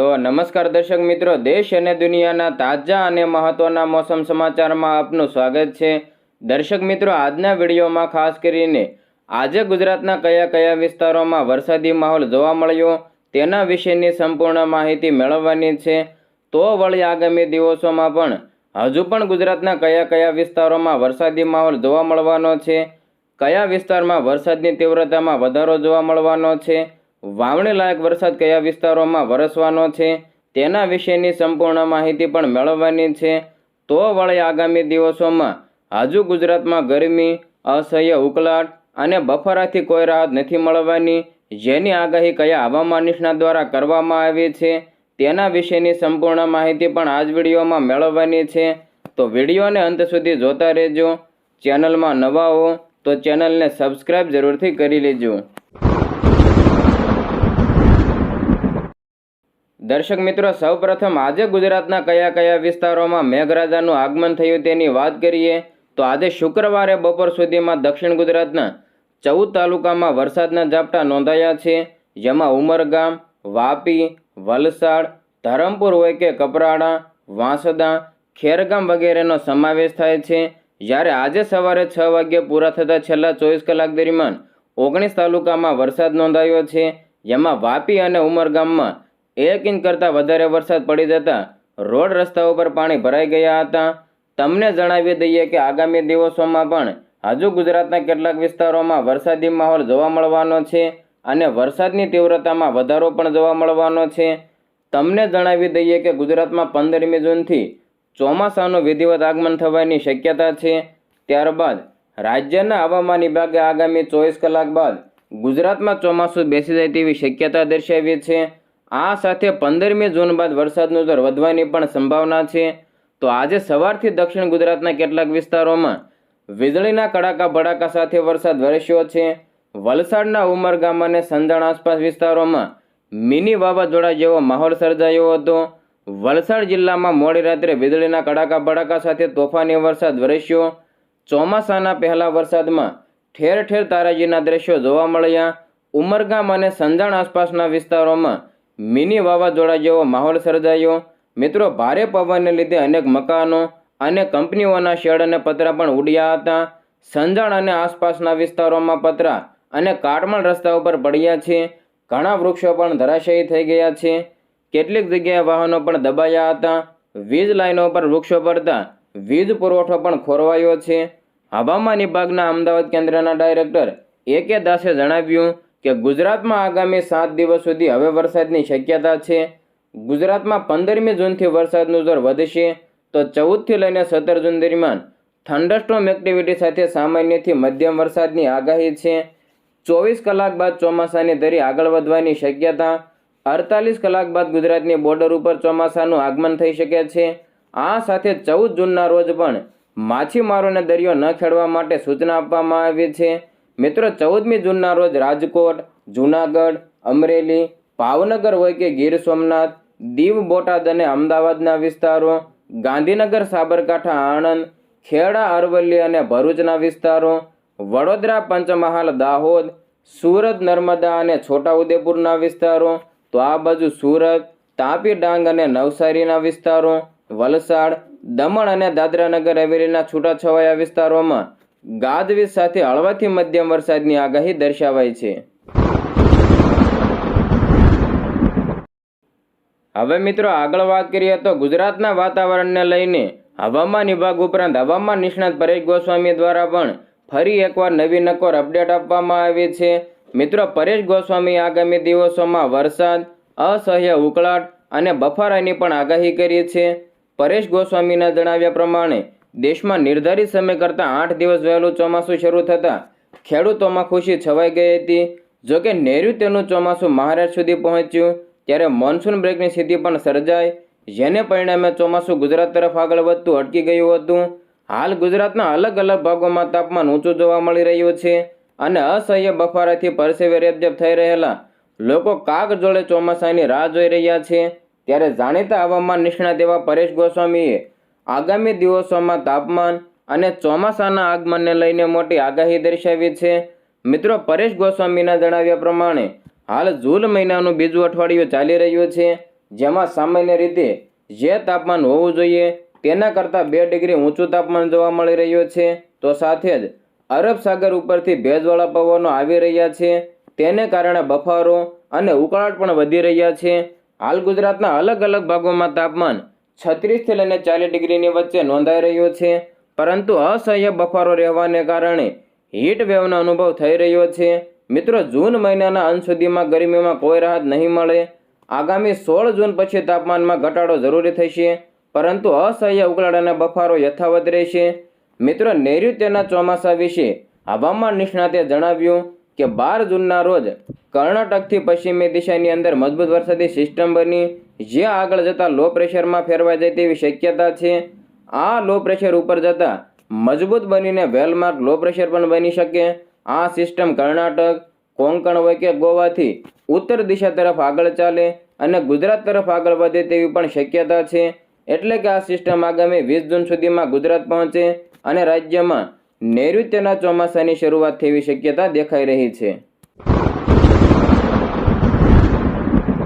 તો નમસ્કાર દર્શક મિત્રો, દેશ અને દુનિયાના તાજા અને મહત્વના મોસમ સમાચારમાં આપનું સ્વાગત છે. દર્શક મિત્રો, આજના વિડીયોમાં ખાસ કરીને આજે ગુજરાતના કયા કયા વિસ્તારોમાં વરસાદી માહોલ જોવા મળ્યો તેના વિશેની સંપૂર્ણ માહિતી મેળવવાની છે. તો વળી આગામી દિવસોમાં પણ હજુ પણ ગુજરાતના કયા કયા વિસ્તારોમાં વરસાદી માહોલ જોવા મળવાનો છે, કયા વિસ્તારમાં વરસાદની તીવ્રતામાં વધારો જોવા મળવાનો છે વાવણી લાયક વરસાદ કયા વિસ્તારોમાં વરસવાનો છે, તેના વિશેની સંપૂર્ણ માહિતી પણ મેળવવાની છે. તો વળી આગામી દિવસોમાં હજુ ગુજરાતમાં ગરમી, અસહ્ય ઉકળાટ અને બફારાથી કોઈ રાહત નથી મળવાની, જેની આગાહી કયા હવામાન નિષ્ણાત દ્વારા કરવામાં આવી છે, તેના વિશેની સંપૂર્ણ માહિતી પણ આ જ વિડીયોમાં મેળવવાની છે. તો વિડીયોને અંત સુધી જોતા રહેજો. ચેનલમાં નવા હો તો ચેનલને સબસ્ક્રાઈબ જરૂરથી કરી લેજો. દર્શક મિત્રો, સૌપ્રથમ આજે ગુજરાતના કયા કયા વિસ્તારોમાં મેઘરાજાનું આગમન થયું તેની વાત કરીએ, તો આજે શુક્રવારે બપોર સુધીમાં દક્ષિણ ગુજરાતના ચૌદ તાલુકામાં વરસાદના ઝાપટા નોંધાયા છે, જેમાં ઉમરગામ, વાપી, વલસાડ, ધરમપુર હોય કે કપરાડા, વાંસદા, ખેરગામ વગેરેનો સમાવેશ થાય છે. જ્યારે આજે સવારે છ વાગ્યે પૂરા થતા છેલ્લા ચોવીસ કલાક દરમિયાન ઓગણીસ તાલુકામાં વરસાદ નોંધાયો છે, જેમાં વાપી અને ઉમરગામમાં એક ઇંચ કરતાં વધારે વરસાદ પડી જતા રોડ રસ્તાઓ પર પાણી ભરાઈ ગયા હતા. તમને જણાવી દઈએ કે આગામી દિવસોમાં પણ હજુ ગુજરાતના કેટલાક વિસ્તારોમાં વરસાદી માહોલ જોવા મળવાનો છે અને વરસાદની તીવ્રતામાં વધારો પણ જોવા મળવાનો છે. તમને જણાવી દઈએ કે ગુજરાતમાં પંદરમી જૂનથી ચોમાસાનું વિધિવત આગમન થવાની શક્યતા છે. ત્યારબાદ રાજ્યના હવામાન વિભાગે આગામી ચોવીસ કલાક બાદ ગુજરાતમાં ચોમાસું બેસી જાય તેવી શક્યતા દર્શાવી છે. આ સાથે પંદરમી જૂન બાદ વરસાદનો દર વધવાની પણ સંભાવના છે. તો આજે સવારથી દક્ષિણ ગુજરાતના કેટલાક વિસ્તારોમાં વીજળીના કડાકા ભડાકા સાથે વરસાદ વરસ્યો છે. વલસાડના ઉમરગામ અને સંજાણ આસપાસ વિસ્તારોમાં મિની વાવાઝોડા જેવો માહોલ સર્જાયો હતો. વલસાડ જિલ્લામાં મોડી રાત્રે વીજળીના કડાકા ભડાકા સાથે તોફાની વરસાદ વરસ્યો. ચોમાસાના પહેલા વરસાદમાં ઠેર ઠેર તારાજીના દ્રશ્યો જોવા મળ્યા. ઉમરગામ અને સંજાણ આસપાસના વિસ્તારોમાં મિની વાવાઝોડા જેવો માહોલ સર્જાયો. મિત્રો, ભારે પવનને લીધે અનેક મકાનો અને કંપનીઓના શેડ અને પતરા પણ ઉડ્યા હતા. સંજાણ અને આસપાસના વિસ્તારોમાં પતરા અને કાટમાળ રસ્તા ઉપર પડ્યા છે. ઘણા વૃક્ષો પણ ધરાશયી થઈ ગયા છે. કેટલીક જગ્યાએ વાહનો પણ દબાયા હતા. વીજ લાઈનો પર વૃક્ષો પડતા વીજ પુરવઠો પણ ખોરવાયો છે. હવામાન વિભાગના અમદાવાદ કેન્દ્રના ડાયરેક્ટર એ કે દાસે જણાવ્યું કે ગુજરાતમાં આગામી સાત દિવસ સુધી હવે વરસાદની શક્યતા છે. ગુજરાતમાં પંદરમી જૂનથી વરસાદનું જોર વધશે. તો ચૌદથી લઈને સત્તર જૂન દરમિયાન થંડરસ્ટોમ એક્ટિવિટી સાથે સામાન્યથી મધ્યમ વરસાદની આગાહી છે. ચોવીસ કલાક બાદ ચોમાસાની દરી આગળ વધવાની શક્યતા. અડતાલીસ કલાક બાદ ગુજરાતની બોર્ડર ઉપર ચોમાસાનું આગમન થઈ શકે છે. આ સાથે ચૌદ જૂનના રોજ પણ માછીમારોને દરિયો ન ખેડવા માટે સૂચના આપવામાં આવી છે. મિત્રો, ચૌદમી જૂનના રોજ રાજકોટ, જૂનાગઢ, અમરેલી, ભાવનગર હોય કે ગીર સોમનાથ, દીવ, બોટાદ અને અમદાવાદના વિસ્તારો, ગાંધીનગર, સાબરકાંઠા, આણંદ, ખેડા, અરવલ્લી અને ભરૂચના વિસ્તારો, વડોદરા, પંચમહાલ, દાહોદ, સુરત, નર્મદા અને છોટાઉદેપુરના વિસ્તારો, તો આ બાજુ સુરત, તાપી, ડાંગ અને નવસારીના વિસ્તારો, વલસાડ, દમણ અને દાદરાનગર હવેલીના છૂટાછવાયા વિસ્તારોમાં ગાજવીજ સાથે હળવાથી મધ્યમ વરસાદની આગાહી દર્શાવાઈ છે. હવે મિત્રો આગળ વાત કરીએ તો ગુજરાતના વાતાવરણને લઈને હવામાન વિભાગ ઉપરાંત હવામાન નિષ્ણાત પરેશ ગોસ્વામી દ્વારા પણ ફરી એકવાર નવી નકોર અપડેટ આપવામાં આવી છે. મિત્રો પરેશ ગોસ્વામી આગામી દિવસોમાં વરસાદ, અસહ્ય ઉકળાટ અને બફારાની પણ આગાહી કરી છે. પરેશ ગોસ્વામીના જણાવ્યા પ્રમાણે દેશમાં નિર્ધારિત સમય કરતાં આઠ દિવસ વહેલું ચોમાસું શરૂ થતાં ખેડૂતોમાં ખુશી છવાઈ ગઈ હતી. જોકે નૈઋત્યનું ચોમાસું મહારાષ્ટ્ર સુધી પહોંચ્યું, ત્યારે મોન્સૂન બ્રેકની સ્થિતિ પણ સર્જાઈ, જેને પરિણામે ચોમાસું ગુજરાત તરફ આગળ વધતું અટકી ગયું હતું. હાલ ગુજરાતના અલગ અલગ ભાગોમાં તાપમાન ઊંચું જોવા મળી રહ્યું છે અને અસહ્ય બફારાથી પરસેવે રેબજેબ થઈ રહેલા લોકો કાગ જોડે ચોમાસાની રાહ જોઈ રહ્યા છે. ત્યારે જાણીતા હવામાન નિષ્ણાત એવા પરેશ ગોસ્વામીએ આગામી દિવસોમાં તાપમાન અને ચોમાસાના આગમનને લઈને મોટી આગાહી દર્શાવી છે. મિત્રો, પરેશ ગોસ્વામીના જણાવ્યા પ્રમાણે, હાલ જૂન મહિનાનું બીજું અઠવાડિયું ચાલી રહ્યું છે, જેમાં સામાન્ય રીતે જે તાપમાન હોવું જોઈએ તેના કરતાં બે ડિગ્રી ઊંચું તાપમાન જોવા મળી રહ્યું છે. તો સાથે જ અરબ સાગર ઉપરથી ભેજવાળા પવનો આવી રહ્યા છે. તેને કારણે બફારો અને ઉકળાટ પણ વધી રહ્યા છે. હાલ ગુજરાતના અલગ અલગ ભાગોમાં તાપમાન છત્રીસથી લઈને ચાલીસ ડિગ્રીની વચ્ચે નોંધાઈ રહ્યો છે. પરંતુ અસહ્ય બફારો રહેવાને કારણે હીટ વેવનો અનુભવ થઈ રહ્યો છે. મિત્રો, જૂન મહિનાના અંત સુધીમાં ગરમીમાં કોઈ રાહત નહીં મળે. આગામી સોળ જૂન પછી તાપમાનમાં ઘટાડો જરૂરી થશે. પરંતુ અસહ્ય ઉકળાટ બફારો યથાવત રહેશે. મિત્રો, નૈઋત્યના ચોમાસા વિશે હવામાન નિષ્ણાતે જણાવ્યું કે બાર જૂનના રોજ કર્ણાટકથી પશ્ચિમી દિશાની અંદર મજબૂત વરસાદી સિસ્ટમ બની. જે આગળ જતાં લો પ્રેશરમાં ફેરવાઈ જાય તેવી શક્યતા છે. આ લો પ્રેશર ઉપર જતાં મજબૂત બનીને વેલમાર્ક લો પ્રેશર પણ બની શકે. આ સિસ્ટમ કર્ણાટક, કોંકણ હોય કે ગોવાથી ઉત્તર દિશા તરફ આગળ ચાલે અને ગુજરાત તરફ આગળ વધે તેવી પણ શક્યતા છે. એટલે કે આ સિસ્ટમ આગામી વીસ જૂન સુધીમાં ગુજરાત પહોંચે અને રાજ્યમાં નૈઋત્યના ચોમાસાની શરૂઆત થવી શક્યતા દેખાઈ રહી છે.